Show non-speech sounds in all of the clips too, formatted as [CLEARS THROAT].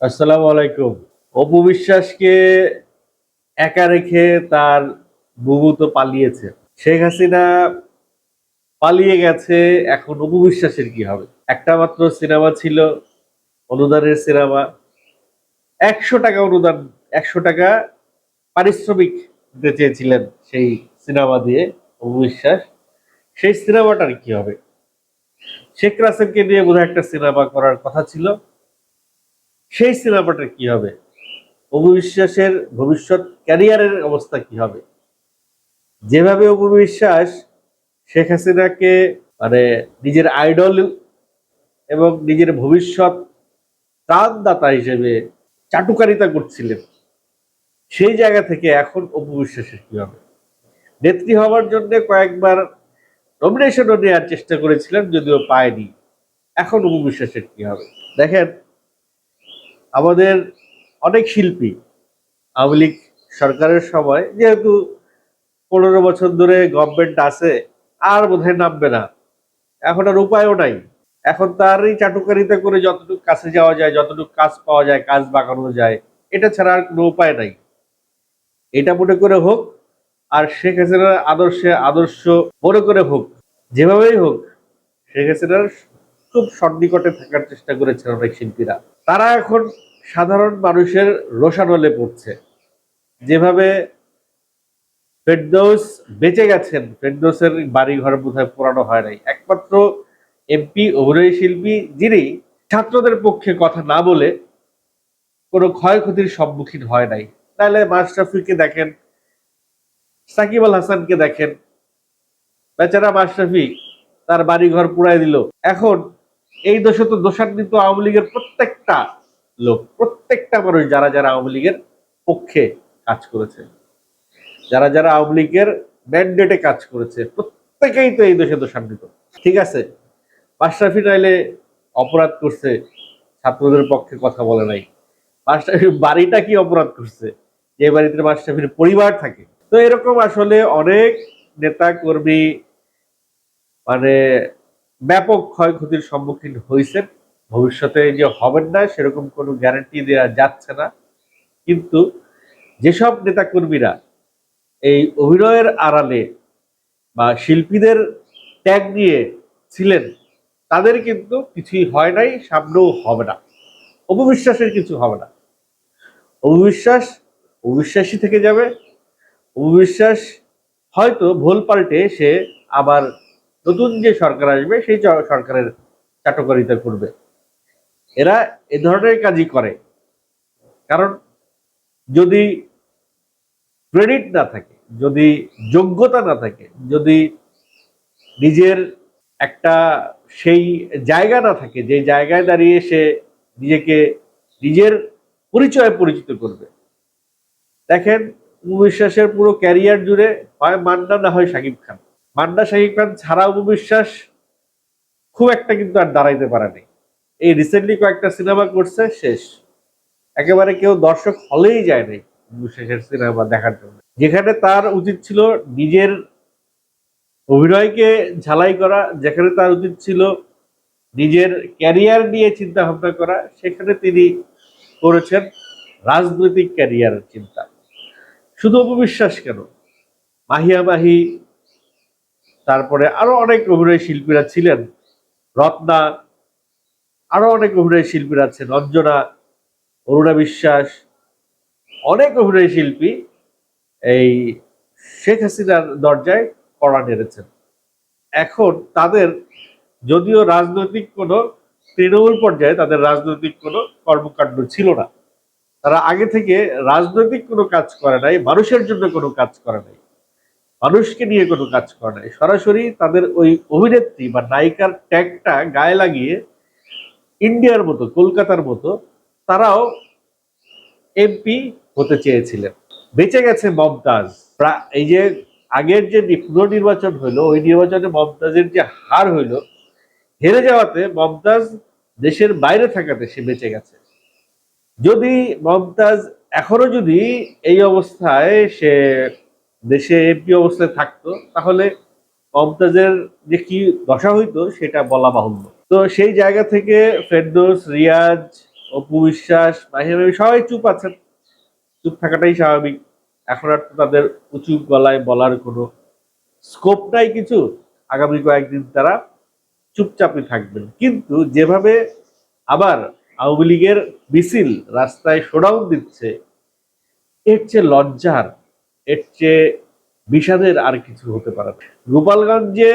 আসসালামু আলাইকুম। অপু বিশ্বাসকে একা রেখে তার বুবু তো পালিয়েছে। শেখ হাসিনা পালিয়ে গেছে, এখন অপু বিশ্বাসের কি হবে? একটা মাত্র সিনেমা ছিল, অনুদানের সিনেমা। একশো টাকা অনুদান, একশো টাকা পারিশ্রমিক দিতে চেয়েছিলেন সেই সিনেমা দিয়ে অপু বিশ্বাস। সেই সিনেমাটার কি হবে? শেখ রাসেলকে নিয়ে বোধহয় একটা সিনেমা করার কথা ছিল। সেই সিনেমাটা কি হবে? অপু বিশ্বাসের ভবিষ্যৎ ক্যারিয়ারের অবস্থা কি হবে? যেভাবে অপু বিশ্বাস, শেখ হাসিনাকে মানে নিজের আইডল এবং নিজের ভবিষ্যৎ ত্রাণদাতা হিসেবে চাটুকারিতা করছিলেন, সেই জায়গা থেকে এখন অপু বিশ্বাসের কি হবে? নেত্রী হওয়ার জন্য কয়েকবার নমিনেশনও নেওয়ার চেষ্টা করেছিলেন, যদিও পায়নি। এখন অপু বিশ্বাসের কি হবে? দেখেন আমাদের অনেক শিল্পী আওয়ামী লীগ সরকারের সময়, যেহেতু পনেরো বছর ধরে গভর্নমেন্ট আছে, আর বোধহয় নামবে না। এখন আর উপায়ও নাই। এখন তারই চাটুকারিতা করে যতটুকু কাছে যাওয়া যায়, যতটুকু কাজ পাওয়া যায়, কাজ বাগানো যায়, এটা ছাড়া আর কোনো উপায় নাই। এটা মনে করে হোক, আর শেখ হাসিনার আদর্শে আদর্শ মনে করে হোক, যেভাবেই হোক, শেখ হাসিনার খুব সন্নিকটে থাকার চেষ্টা করেছেন অনেক শিল্পীরা। তারা এখন সাধারণ মানুষের রোষানলে পড়ছে। যেভাবে ফেরদৌস বেঁচে গেছেন, ফেরদৌসের বাড়িঘর বোধহয় পোড়ানো হয় নাই। একমাত্র এমপি অভিনয় শিল্পী যিনি ছাত্রদের পক্ষে কথা না বলে কোনো ক্ষয়ক্ষতির সম্মুখীন হয় নাই। তাহলে মাশরাফিকে দেখেন, সাকিব আল হাসানকে দেখেন। বেচারা মাশরাফি তার বাড়িঘর পুড়াই দিল। এখন এই দোষে তো দোষান্বিত আওয়ামী লীগের প্রত্যেকটা লোক, প্রত্যেকটা মানুষ যারা যারা আওয়ামী লীগের পক্ষে কাজ করেছে, যারা যারা আওয়ামী লীগের ম্যান্ডেটে কাজ করেছে, প্রত্যেকেই তো এই দোষে দোষান্বিত। ঠিক আছে? মাশরাফি নাইলে অপরাধ করছে, ছাত্রদের পক্ষে কথা বলে নাই। মাশরাফির বাড়িটা কি অপরাধ করছে? যে বাড়িতে মাশরাফির পরিবার থাকে। তো এরকম আসলে অনেক নেতা কর্মী মানে ব্যাপক ক্ষয়ক্ষতির সম্মুখীন হয়েছেন। ভবিষ্যতে যে হবেন না, সেরকম কোনো গ্যারান্টি দেওয়া যাচ্ছে না। কিন্তু যেসব নেতাকর্মীরা এই অভিনয়ের আড়ালে বা শিল্পীদের ট্যাগ নিয়ে ছিলেন, তাদের কিন্তু কিছুই হয় নাই, সামনেও হবে না। অপবিশ্বাসের কিছু হবে না। অপবিশ্বাস অবিশ্বাসী থেকে যাবে। অবিশ্বাস হয়তো ভোল পাল্টে সে আবার নতুন যে সরকার আসবে, সেই সরকারের চাটকারিতা করবে। এরা এ ধরনের কাজই করে। কারণ যদি ক্রেডিট না থাকে, যদি যোগ্যতা না থাকে, যদি নিজের একটা সেই জায়গা না থাকে, যে জায়গায় দাঁড়িয়ে সে নিজেকে নিজের পরিচয় পরিচিত করবে। দেখেন উপবিশ্বাসের পুরো ক্যারিয়ার জুড়ে হয় মান্না, না হয় শাকিব খান। মান্না শাকিব খান ছাড়া উপবিশ্বাস খুব একটা কিন্তু আর দাঁড়াইতে পারেনি। এই রিসেন্টলি কয়েকটা সিনেমা করছে, শেষ। একেবারে কেউ দর্শক হলেই যায় নাই উপবিশ্বাসের সিনেমা দেখার জন্য। যেখানে তার উচিত ছিল নিজের অভিনয়কে ঝালাই করা, যেখানে তার উচিত ছিল নিজের ক্যারিয়ার নিয়ে চিন্তা ভাবনা করা, সেখানে তিনি করেছেন রাজনৈতিক ক্যারিয়ারের চিন্তা। শুধু অপবিশ্বাস কেন? মাহিয়া মাহি তারপরে আরও অনেক অভিনয় শিল্পীরা ছিলেন। রত্না, আরও অনেক অভিনয় শিল্পীরা আছেন। অঞ্জনা অরুণা বিশ্বাস, অনেক অভিনয় শিল্পী এই শেখ হাসিনার দরজায় কড়া নেড়েছেন। এখন তাদের যদিও রাজনৈতিক কোনো তৃণমূল পর্যায়ে তাদের রাজনৈতিক কোনো কর্মকাণ্ড ছিল না। তারা আগে থেকে রাজনৈতিক কোনো কাজ করে নাই, মানুষের জন্য কোনো কাজ করে নাই। মানুষকে নিয়ে কোনো কাজ করে নাই সরাসরি তাদের ওই অভিনেত্রী বা নায়িকার ট্যাগটা গায়ে লাগিয়ে ইন্ডিয়ার মতো, কলকাতার মতো, তারাও এমপি হতে চেয়েছিলেন। বেঁচে গেছে মমতাজ। এই যে আগের যে পুনর্নির্বাচন হইল, ওই নির্বাচনে মমতাজের যে হার হইল, হেরে যাওয়াতে মমতাজ দেশের বাইরে থাকাতে সে বেঁচে গেছে। যদি মমতাজ এখনও যদি এই অবস্থায় সে দেশে এমপি অবস্থায় থাকতো, তাহলে মমতাজের যে কি দশা হইতো সেটা বলা বাহুল্য। তো সেই জায়গা থেকে ফেরদৌস, রিয়াজ, অপু বিশ্বাস মাহি সবাই চুপ আছেন। চুপ থাকাটাই স্বাভাবিক। এখন আর তাদের উঁচু গলায় বলার কোনো স্কোপ নাই কিছু। আগামী কয়েকদিন তারা চুপচাপই থাকবেন। কিন্তু যেভাবে আবার আওয়ামী লীগের মিছিল রাস্তায় শোডাউন দিচ্ছে, এর চেয়ে লজ্জার এর চেয়ে বিষাদের আর কিছু হতে পারে গোপালগঞ্জে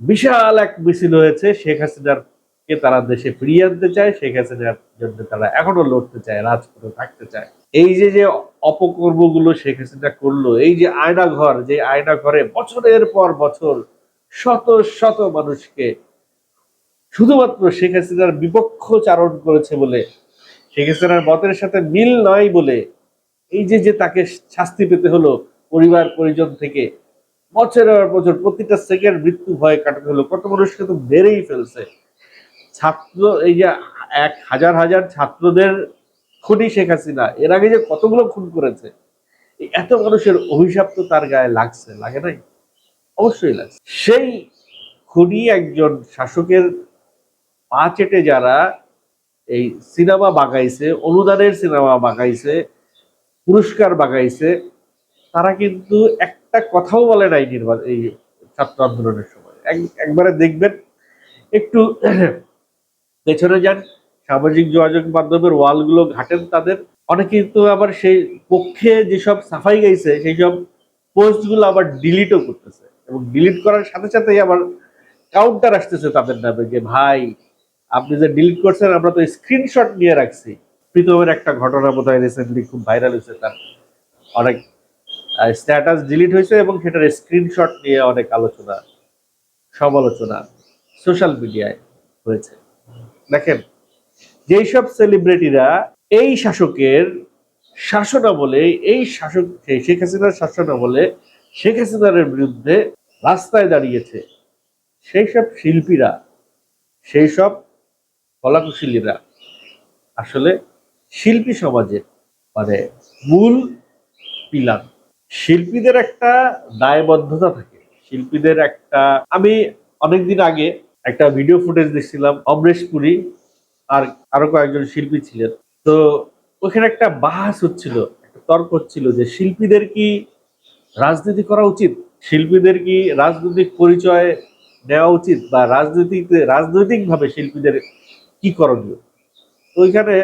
বিশাল এক মিছিল হয়েছে, শেখ হাসিনার কে তারা দেশে ফিরিয়ে আনতে চায়, শেখ হাসিনার জন্য তারা এখনও লড়তে চায়, রাজপথে থাকতে চায়। এই যে যে অপকর্মগুলো শেখ হাসিনা করল, এই যে আয়না ঘর, যে আয়না ঘরে বছরের পর বছর শত শত মানুষকে শুধুমাত্র শেখ হাসিনার বিপক্ষ চারণ করেছে বলে, শেখ হাসিনার মতের সাথে মিল নয় বলে এই যে যে তাকে শাস্তি পেতে হলো পরিবার, পরিজন থেকে বছরের বছর প্রতিটা সেকেন্ড মৃত্যু ভয় কাটাতে হলো। কত মানুষকে তো বেড়েই ফেলছে। ছাত্র, এই যে এক হাজার হাজার ছাত্রদের খুনি শেখ হাসিনা, এর আগে যে কতগুলো খুন করেছে এত মানুষের অভিশাপ তো তার গায়ে লাগছে, লাগে নাই? অবশ্যই লাগছে। সেই খুনি একজন শাসকের পা চেটে যারা এই সিনেমা বাগাইছে, অনুদানের সিনেমা বাগাইছে পুরস্কার বাগাইছে, তারা কিন্তু একটা কথাও বলে নাই নির্বাচন এই ছাত্র আন্দোলনের সময়। এক- একবারে দেখবেন, একটু [CLEARS THROAT] পেছনে যান, সামাজিক যোগাযোগ মাধ্যমের ওয়ালগুলো ঘাটেন তাদের। অনেকে তো আবার সেই পক্ষে যেসব সাফাই গাইছে সেই সব পোস্টগুলো আবার ডিলিটও করতেছে এবং ডিলিট করার সাথে সাথেই আবার কাউন্টার আসতেছে তাদের নামে যে, ভাই, আপনি যে ডিলিট করছেন, আমরা তো স্ক্রিনশট নিয়ে রাখছি। প্রীতমের একটা ঘটনা বোধ হয় রিসেন্টলি খুব ভাইরাল হয়েছে, তার অনেক স্ট্যাটাস ডিলিট হয়েছে এবং সেটার স্ক্রিনশট নিয়ে অনেক আলোচনা, সমালোচনা সোশ্যাল মিডিয়ায় হয়েছে। দেখেন, যেই সব সেলিব্রিটিরা এই শাসকের শাসনামলে এই শাসক শেখ হাসিনার শাসনামলে শেখ হাসিনার বিরুদ্ধে রাস্তায় দাঁড়িয়েছে, সেই সব শিল্পীরা, সেই সব কলাকুশলীরা আসলে শিল্পী সমাজের মানে মূল পিলার। শিল্পীদের একটা দায়বদ্ধতা থাকে। শিল্পীদের একটা, আমি অনেকদিন আগে একটা ভিডিও ফুটেজ দেখছিলাম, অমরেশ পুরী আর আরও কয়েকজন শিল্পী ছিলেন। তো ওখানে একটা বাহাস হচ্ছিল, একটা তর্ক হচ্ছিল যে শিল্পীদের কি রাজনীতি করা উচিত? শিল্পীদের কি রাজনৈতিক পরিচয় দেওয়া উচিত? বা রাজনৈতিক রাজনৈতিকভাবে শিল্পীদের কি করণীয়? তো ওইখানে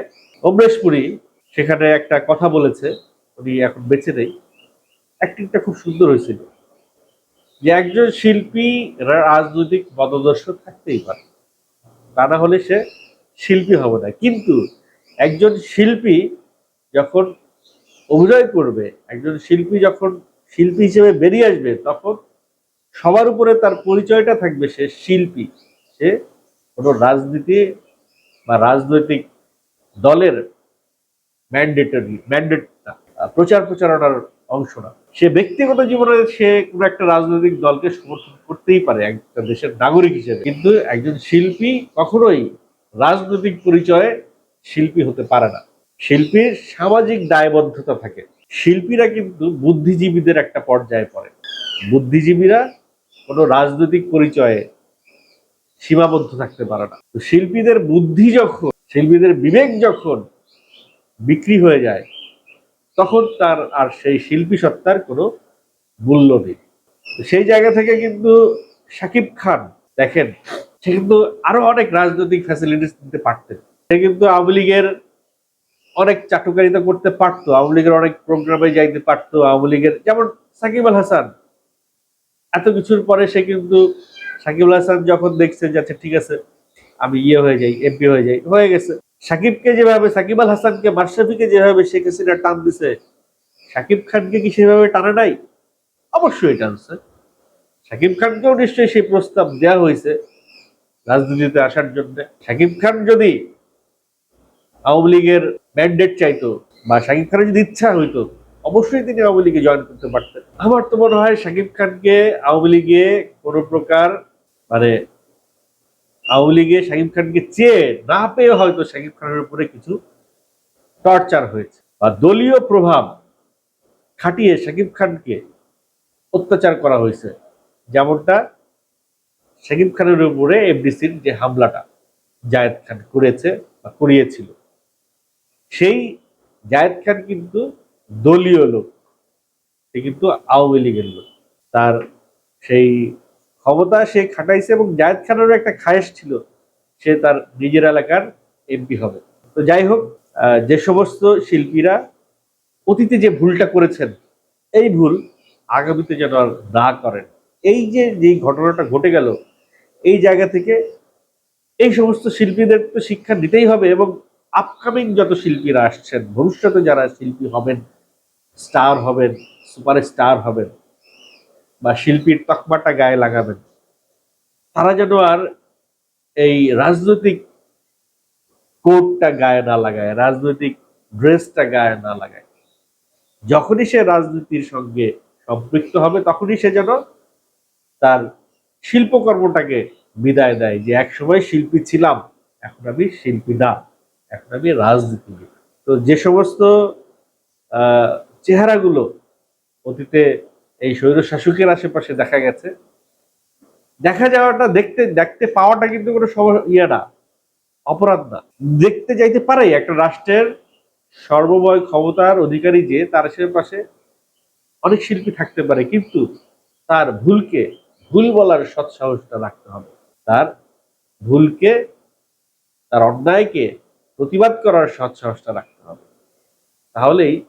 অমরেশ পুরী সেখানে একটা কথা বলেছে, উনি এখন বেঁচে নেই। অ্যাক্টিংটা খুব সুন্দর হয়েছিল। যে একজন শিল্পী রাজনৈতিক মতাদর্শ থাকতেই পারে। তা না হলে সে শিল্পী হবে না। কিন্তু একজন শিল্পী যখন অভিনয় করবে, একজন শিল্পী যখন শিল্পী হিসেবে বেরিয়ে আসবে, তখন সবার উপরে তার পরিচয়টা থাকবে সে শিল্পী। সে কোনো রাজনীতি বা রাজনৈতিক দলের ম্যান্ডেটরি ম্যান্ডেট প্রচার প্রচারণার অংশ না। সে ব্যক্তিগত জীবনে সে কোনো একটা রাজনৈতিক দলকে সমর্থন করতেই পারে, একটা দেশের নাগরিক হিসেবে। কিন্তু একজন শিল্পী কখনোই রাজনৈতিক পরিচয়ে শিল্পী হতে পারে না। শিল্পীর সামাজিক দায়বদ্ধতা থাকে। শিল্পীরা কিন্তু বুদ্ধিজীবীদের একটা পর্যায়ে পড়ে। বুদ্ধিজীবীরা কোনো রাজনৈতিক পরিচয়ে সীমাবদ্ধ থাকতে পারে না। তো শিল্পীদের বুদ্ধি যখন শিল্পীদের বিবেক যখন বিক্রি হয়ে যায়, তখন তার আর সেই শিল্পী সত্তার কোনো মূল্য নেই। সেই জায়গা থেকে কিন্তু শাকিব খান, দেখেন, সে কিন্তু আরও অনেক রাজনৈতিক ফ্যাসিলিটিস দিতে পারতেন। সে কিন্তু আওয়ামী লীগের অনেক চাটুকারিতা করতে পারতো, আওয়ামী লীগের অনেক প্রোগ্রামে যাইতে পারতো, আওয়ামী লীগের, যেমন সাকিব আল হাসান। এত কিছুর পরে সে কিন্তু সাকিব আল হাসান যখন দেখছে যে আচ্ছা ঠিক আছে আমি ইয়ে হয়ে যাই এমপি হয়ে যাই, হয়ে গেছে। সাকিবকে যেভাবে, সাকিব আল হাসানকে, মাশরাফিকে যেভাবে শেখ হাসিনা টান দিছে, সাকিব খানকে কি সেভাবে টানে নাই? অবশ্যই টানছে। সাকিব খানকেও নিশ্চয়ই সেই প্রস্তাব দেওয়া হয়েছে রাজনীতিতে আসার জন্য। সাকিব খান যদি আওয়ামী লীগের ম্যান্ডেট চাইতো বা সাকিব খানের যদি ইচ্ছা হইতো, অবশ্যই তিনি আওয়ামী লীগে জয়েন করতে পারতেন। আমার তো মনে হয় সাকিব খানকে আওয়ামী লীগে কোনো প্রকার মানে আওয়ামী লীগে শাকিব খানকে চেয়ে না পেয়ে হয়তো শাকিব খানের উপরে কিছু টর্চার হয়েছে বা দলীয় প্রভাব খাটিয়ে শাকিব খানকে অত্যাচার করা হয়েছে। যেমনটা শাকিব খানের উপরে এফডিসির যে হামলাটা জায়েদ খান করেছে বা করিয়েছিল। সেই জায়েদ খান কিন্তু দলীয় লোক। সে কিন্তু আওয়ামী লীগের লোক। তার সেই ক্ষমতা সে খাটাইছে এবং জায়েদ খানেরও একটা খায়েশ ছিল, সে তার নিজের এলাকার এমপি হবে। তো যাই হোক যে সমস্ত শিল্পীরা অতীতে যে ভুলটা করেছেন, এই ভুল আগামীতে যেন আর না করেন। এই যে যেই ঘটনাটা ঘটে গেল, এই জায়গা থেকে এই সমস্ত শিল্পীদের তো শিক্ষা দিতেই হবে এবং আপকামিং যত শিল্পীরা আসছেন, ভবিষ্যতে যারা শিল্পী হবেন স্টার হবেন সুপার স্টার হবেন বা শিল্পীর তকমাটা গায়ে লাগাবেন। তারা যেন আর এই রাজনৈতিক কোটটা গায়ে না লাগায়, রাজনৈতিক ড্রেসটা গায়ে না লাগায়। যখনই সে রাজনীতির সঙ্গে সম্পৃক্ত হবে, তখনই সে যেন তার শিল্পকর্মটাকে বিদায় দেয় যে, একসময় শিল্পী ছিলাম, এখন আমি শিল্পী না, এখন আমি রাজনীতিবিদ তো যে সমস্ত চেহারাগুলো অতীতে এই স্বৈর শাসকের আশেপাশে দেখা গেছে। দেখা যাওয়াটা দেখতে দেখতে পাওয়াটা কিন্তু কোনো সম- ইয়ে না, অপরাধ না। দেখতে যাইতে পারে, একটা রাষ্ট্রের সর্বময় ক্ষমতার অধিকারী যে, তার আশেপাশে অনেক শিল্পী থাকতে পারে, কিন্তু তার ভুলকে, ভুল বলার সৎসাহসটা রাখতে হবে। তার ভুলকে, তার অন্যায়কে প্রতিবাদ করার সৎসাহসটা রাখতে হবে। তাহলেই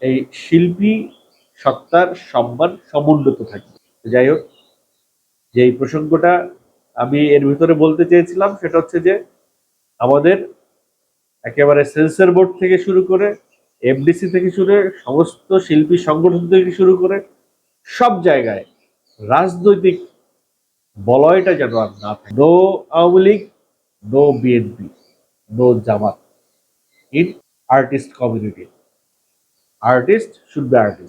এই শিল্পী সত্তার সম্মান সমুন্নত থাকবে যাই হোক যে এই প্রসঙ্গটা আমি এর ভিতরে বলতে চেয়েছিলাম, সেটা হচ্ছে যে আমাদের একেবারে সেন্সর বোর্ড থেকে শুরু করে এফডিসি থেকে শুরু করে, সমস্ত শিল্পী সংগঠন থেকে শুরু করে, সব জায়গায় রাজনৈতিক বলয়টা যেন আর না থাকে। No Awami League no BNP no Jamaat in artist community artist should be artist